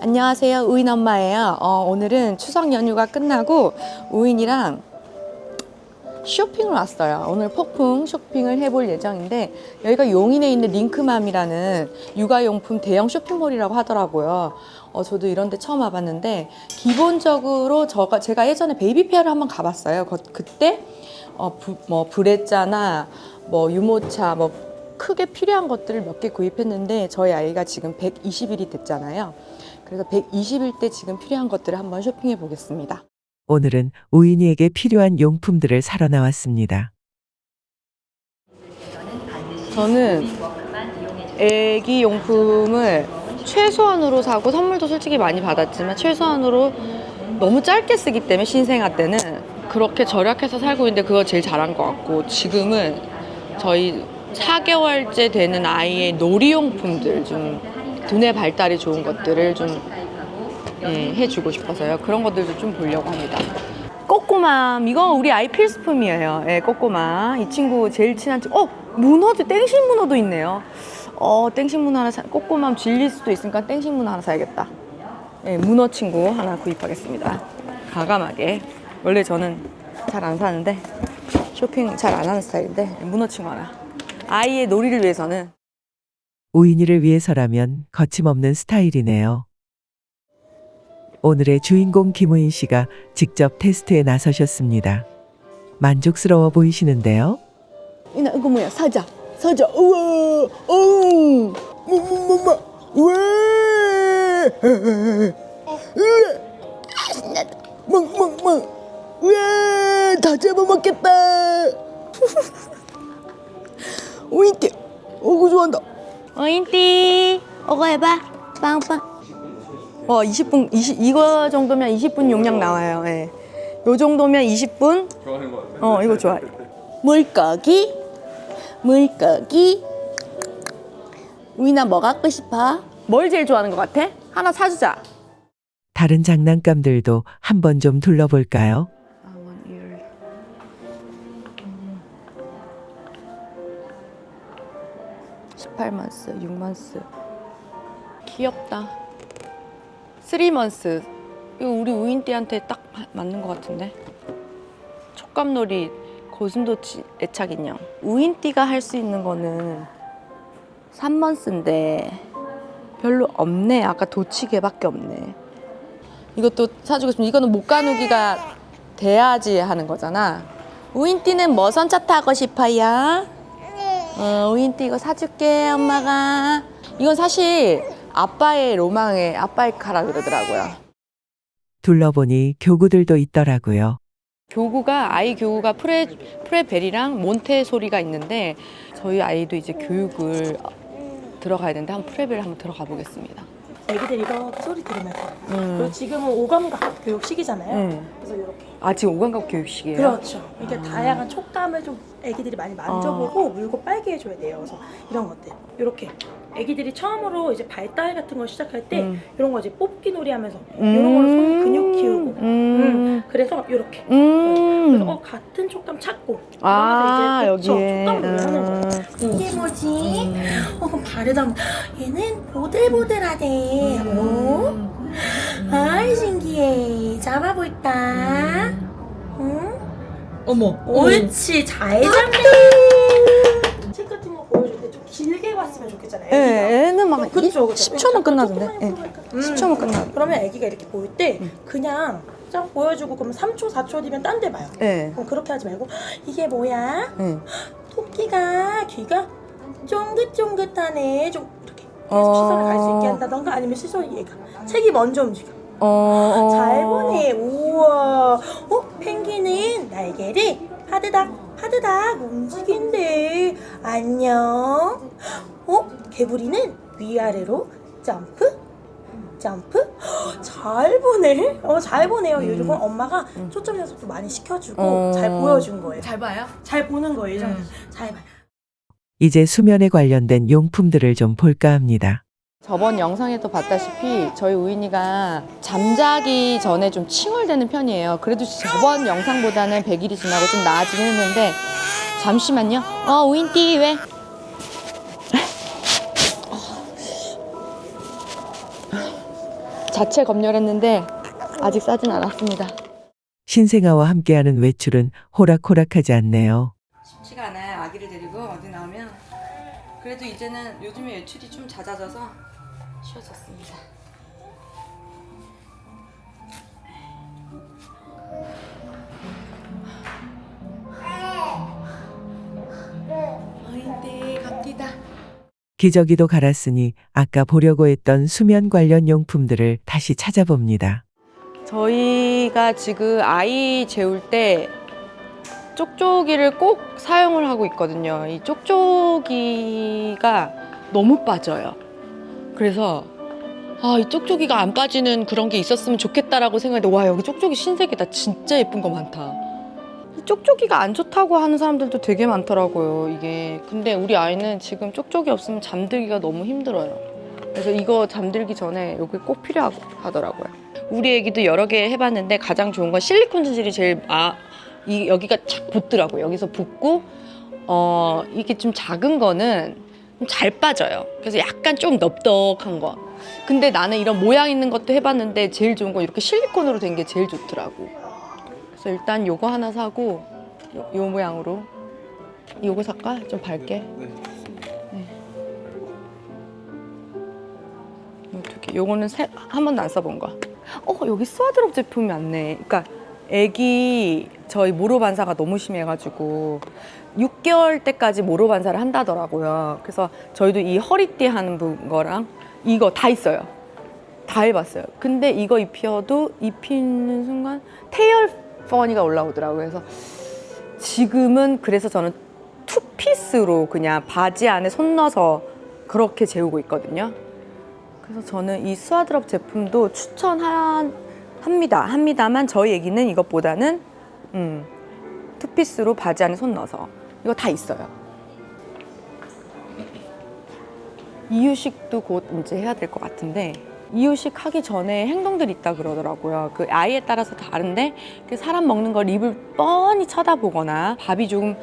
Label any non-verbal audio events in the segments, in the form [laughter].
안녕하세요. 우인 엄마예요. 어, 오늘은 추석 연휴가 끝나고 우인이랑 쇼핑을 왔어요. 오늘 폭풍 쇼핑을 해볼 예정인데 여기가 용인에 있는 링크맘이라는 육아용품 대형 쇼핑몰이라고 하더라고요. 어, 저도 이런 데 처음 와봤는데 기본적으로 저가 제가 예전에 베이비 페어를 한번 가봤어요. 거- 그때 어, 부, 뭐 브레짜나 뭐 유모차 뭐 크게 필요한 것들을 몇 개 구입했는데 저희 아이가 지금 120일이 됐잖아요. 그래서 120일 때 지금 필요한 것들을 한번 쇼핑해 보겠습니다. 오늘은 우인이에게 필요한 용품들을 사러 나왔습니다. 저는 애기 용품을 최소한으로 사고 선물도 솔직히 많이 받았지만 최소한으로 너무 짧게 쓰기 때문에 신생아 때는 그렇게 절약해서 살고 있는데 그거 제일 잘한 것 같고 지금은 저희 4개월째 되는 아이의 놀이용품들 좀 두뇌 발달이 좋은 것들을 좀 예, 해주고 싶어서요. 그런 것들도 좀 보려고 합니다. 꼬꼬맘 이거 우리 아이 필수품이에요. 예, 꼬꼬맘 이 친구 제일 친한 친구. 어 문어도 땡신 문어도 있네요. 어 땡신 문어 하나 사. 꼬꼬맘 질릴 수도 있으니까 땡신 문어 하나 사야겠다. 예, 문어 친구 하나 구입하겠습니다. 가감하게. 원래 저는 잘 안 사는데 쇼핑 잘 안 하는 스타일인데 문어 친구 하나. 아이의 놀이를 위해서는 우인이를 위해서라면 거침없는 스타일이네요. 오늘의 주인공 김우인 씨가 직접 테스트에 나서셨습니다. 만족스러워 보이시는데요. 이나 이거 뭐야? 사자. 사자. 우와! 우와 신나다 멍멍멍. 우와 다 잡아먹겠다. 오인띠 [laughs] 어구 좋아한다 오인띠 어거 해봐 빵빵 와 20분 20 이거 정도면 20분 용량 나와요 예. 요 정도면 20분 어 이거 좋아 물고기 물고기 우이나 뭐 갖고 싶어? 뭘 제일 좋아하는 것 같아? 하나 사주자 다른 장난감들도 한번 좀 둘러볼까요? 18만스, 6만스 귀엽다. 3만스 이거 우리 우인 띠한테 딱 마- 맞는 것 같은데? 촉감놀이 고슴도치 애착 인형. 우인 띠가 할 수 있는 거는 3만스인데 별로 없네. 아까 도치개밖에 없네. 이것도 사주고 싶은데 이거는 못 가누기가 돼야지 하는 거잖아. 우인띠는 뭐 선차 타고 싶어요? 어, 우인띠 이거 사줄게 엄마가. 이건 사실 아빠의 로망의 아빠의 카라 그러더라고요. 둘러보니 교구들도 있더라고요. 교구가 아이 교구가 프레 프레벨이랑 몬테소리가 있는데 저희 아이도 이제 교육을 들어가야 되는데 한번 프레벨 한번 들어가 보겠습니다. 애기들 이거 소리 들으면서 음. 그리고 지금은 오감각 교육 시기잖아요. 음. 그래서 이렇게 아 지금 오감각 교육식이에요? 그렇죠. 이게 다양한 촉감을 좀 애기들이 많이 만져보고 물고 빨게 해줘야 돼요. 그래서 이런 것들 이렇게 애기들이 처음으로 이제 발달 같은 걸 시작할 때 음. 이런 거 이제 뽑기 놀이 하면서 이런 걸로 손 근육 키우고 음. 음. 그래서 이렇게 음. 그래서 어, 같은 촉감 찾고 아 이제 여기에 촉감을 하는 거예요. 음. 이게 뭐지? 어, 그럼 바르다 보- 얘는 보들보들하대. 어? 아이 신기해. 잡아볼까? 응? 어머. 옳지. 잘 잡네. 길게 봤으면 좋겠잖아요. 예, 애기가. 애는 막 어, 그쵸, 그쵸. 10초면 끝나던데. 조금만 예. 해보니까. 10초면 끝나. 그러면 애기가 이렇게 보일 때 그냥 쫙 보여주고 그러면 3초, 4초 뒤면 딴 데 봐요. 예. 그럼 그렇게 하지 말고 이게 뭐야? 예. 토끼가 귀가 쫑긋쫑긋하네. 좀 이렇게 계속 어. 시선을 갈 수 있게 한다던가 아니면 시선이 얘가 책이 먼저 움직여. 어, 어. 잘 보네. 우와. 어? 펭귄은 날개를 파드닥 파드닥 움직인대. 안녕. 어? 개구리는 위아래로 점프 점프. 헉, [gasps] 잘 보네. 어, 잘 보네요. 이건 엄마가 초점 연습도 많이 시켜주고 어. 잘 보여준 거예요. 잘 봐요? 잘 보는 거예요. 이 정도. 잘 봐요. 이제 수면에 관련된 용품들을 좀 볼까 합니다. 저번 영상에도 봤다시피 저희 우인이가 잠자기 전에 좀 칭얼대는 편이에요. 그래도 저번 영상보다는 100일이 지나고 좀 나아지긴 했는데 잠시만요. 어 우인띠 왜? 자체 검열했는데 아직 싸진 않았습니다. 신생아와 함께하는 외출은 호락호락하지 않네요. 쉽지가 않아요. 아기를 데리고 어디 나오면 그래도 이제는 요즘에 외출이 좀 잦아져서 갑니다. 기저귀도 갈았으니 아까 보려고 했던 수면 관련 용품들을 다시 찾아봅니다. 저희가 지금 아이 재울 때 쪽쪽이를 꼭 사용을 하고 있거든요. 이 쪽쪽이가 너무 빠져요. 그래서 아, 이 쪽쪽이가 안 빠지는 그런 게 있었으면 좋겠다라고 생각했는데 와, 여기 쪽쪽이 신세계다. 진짜 예쁜 거 많다. 이 쪽쪽이가 안 좋다고 하는 사람들도 되게 많더라고요. 이게. 근데 우리 아이는 지금 쪽쪽이 없으면 잠들기가 너무 힘들어요. 그래서 이거 잠들기 전에 여기 꼭 필요하더라고요. 우리 애기도 여러 개 해봤는데 가장 좋은 건 실리콘 재질이 제일 아, 이 여기가 착 붙더라고요. 여기서 붙고 어 이게 좀 작은 거는 좀 잘 빠져요. 그래서 약간 좀 넙덕한 거. 근데 나는 이런 모양 있는 것도 해봤는데 제일 좋은 건 이렇게 실리콘으로 된 게 제일 좋더라고. 그래서 일단 요거 하나 사고 요, 요 모양으로 요거 살까? 좀 밝게. 네. 어떻게? 요거는 세, 한 번도 안 써본 거. 어 여기 스와드롭 제품이 많네. 그러니까 애기 저희 모로 반사가 너무 심해가지고 6개월 때까지 모로 반사를 한다더라고요. 그래서 저희도 이 허리띠 하는 분 거랑 이거 다 있어요. 다 해봤어요. 근데 이거 입혀도 입히는 순간 태열 퍼니가 올라오더라고요. 그래서 지금은 그래서 저는 투피스로 그냥 바지 안에 손 넣어서 그렇게 재우고 있거든요. 그래서 저는 이 스와드럽 제품도 추천합니다. 합니다만 저희 얘기는 이것보다는 음, 투피스로 바지 안에 손 넣어서 이거 다 있어요. 이유식도 곧 이제 해야 될 것 같은데 이유식 하기 전에 행동들이 있다 그러더라고요. 그 아이에 따라서 다른데 그 사람 먹는 걸 입을 뻔히 쳐다보거나 밥이 조금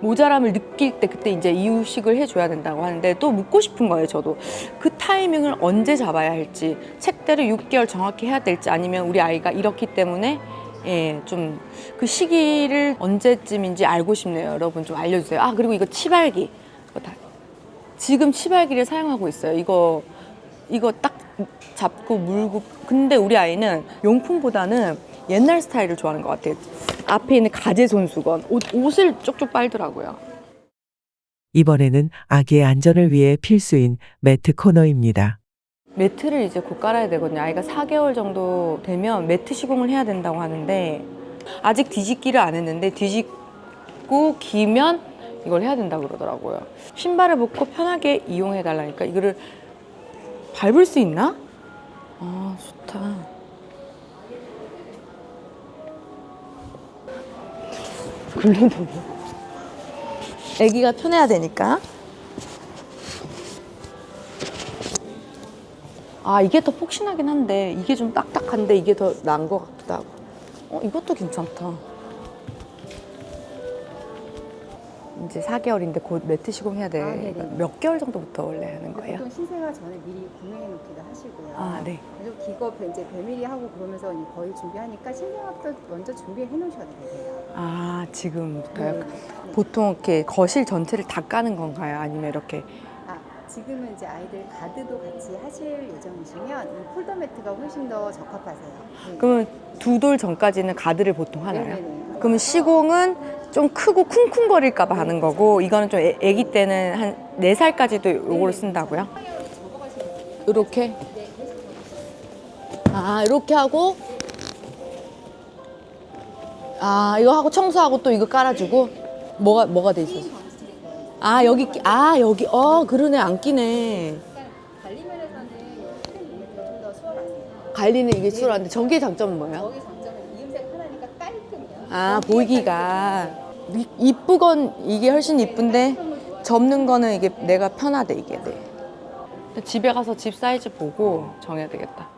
모자람을 느낄 때 그때 이제 이유식을 해줘야 된다고 하는데 또 묻고 싶은 거예요 저도 그 타이밍을 언제 잡아야 할지 책대로 6개월 정확히 해야 될지 아니면 우리 아이가 이렇기 때문에 예 좀 그 시기를 언제쯤인지 알고 싶네요. 여러분 좀 알려주세요. 아 그리고 이거 치발기. 지금 치발기를 사용하고 있어요. 이거 이거 딱 잡고 물고 근데 우리 아이는 용품보다는 옛날 스타일을 좋아하는 것 같아요. 앞에 있는 가재 손수건. 옷, 옷을 쪽쪽 빨더라고요. 이번에는 아기의 안전을 위해 필수인 매트 코너입니다. 매트를 이제 곧 깔아야 되거든요. 아이가 4개월 정도 되면 매트 시공을 해야 된다고 하는데 아직 뒤집기를 안 했는데 뒤집고 기면 이걸 해야 된다고 그러더라고요. 신발을 벗고 편하게 이용해 달라니까 이거를 밟을 수 있나? 아 좋다. 글로도 뭐. 아기가 편해야 되니까. 아 이게 더 폭신하긴 한데 이게 좀 딱딱한데 이게 더 나은 것 같기도 하고 어 이것도 괜찮다 이제 4개월인데 곧 매트 시공해야 돼. 아, 네네. 몇 개월 정도부터 원래 하는 거예요? 보통 신생아 전에 미리 구매해 놓기도 하시고요. 아, 네. 그리고 기거 이제 배밀이 하고 그러면서 거의 준비하니까 신생아부터 먼저 준비해 놓으셔도 돼요. 아 지금부터요? 네. 보통 이렇게 거실 전체를 다 까는 건가요? 아니면 이렇게 아, 지금은 이제 아이들 가드도 같이 하실 예정이시면 이 폴더 매트가 훨씬 더 적합하세요. 네. 그러면 두 돌 전까지는 가드를 보통 하나요? 네네네. 그러면 시공은 좀 크고 쿵쿵거릴까 봐 하는 거고 이거는 좀 애, 애기 때는 한 네살까지도 요거를 쓴다고요? 이렇게? 아 이렇게 하고 아 이거 하고 청소하고 또 이거 깔아주고 뭐가 뭐가 돼 있어? 아 여기 끼- 아 여기 어 그러네 안 끼네 관리면에서는 크림 이미지가 좀더 수월하세요. 관리는 이게 수월한데 전기의 장점은 뭐예요? 저기 장점은 이음색 하나니까 깔끔해요. 아 보이기가 이- 이쁘건 이게 훨씬 이쁜데 접는 거는 이게 내가 편하대 이게 네. 집에 가서 집 사이즈 보고 정해야 되겠다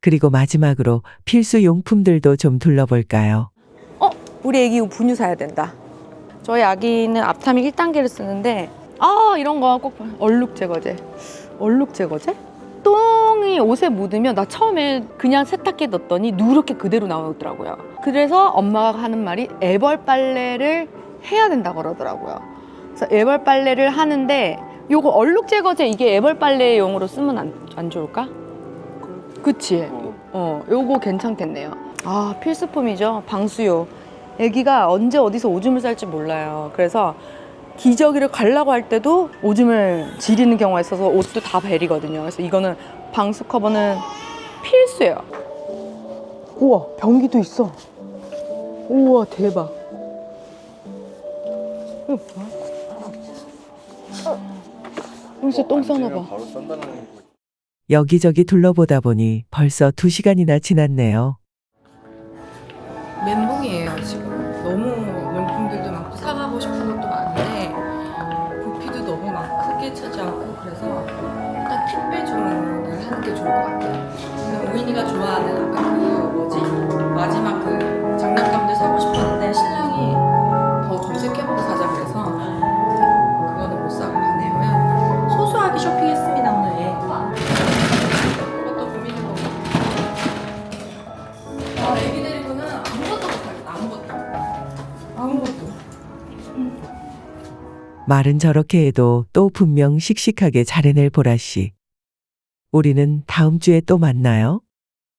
그리고 마지막으로 필수 용품들도 좀 둘러볼까요? 어 우리 애기 이거 분유 사야 된다 저희 아기는 앞타믹 1단계를 쓰는데 아 이런 거 꼭 얼룩 제거제 얼룩 제거제 똥이 옷에 묻으면 나 처음에 그냥 세탁기에 넣었더니 누렇게 그대로 나오더라고요. 그래서 엄마가 하는 말이 애벌 빨래를 해야 된다고 그러더라고요. 그래서 애벌 빨래를 하는데 요거 얼룩 제거제 이게 애벌 빨래용으로 쓰면 안, 안 좋을까? 그치? 어, 요거 괜찮겠네요. 아, 필수품이죠. 방수요. 애기가 언제 어디서 오줌을 쌀지 몰라요. 그래서 기저귀를 갈라고 할 때도 오줌을 지리는 경우가 있어서 옷도 다 베리거든요. 그래서 이거는 방수 커버는 필수예요. 우와, 변기도 있어. 우와, 대박. 이거 뭐야? 여기서 똥 싸나 봐. 싼다는 거. 여기저기 둘러보다 보니 벌써 두 시간이나 지났네요. 멘붕이에요 지금. 너무 용품들도 많고 사가고 싶은 것도 많은데 부피도 너무 막 크게 차지하고 그래서 일단 택배 주문을 하는 게 좋을 것 같아요. 근데 오인이가 좋아하는 아까 그 뭐지? 마지막 그 장난감들 사고 싶었는데 말은 저렇게 해도 또 분명 씩씩하게 잘 해낼 보라 씨. 우리는 다음 주에 또 만나요.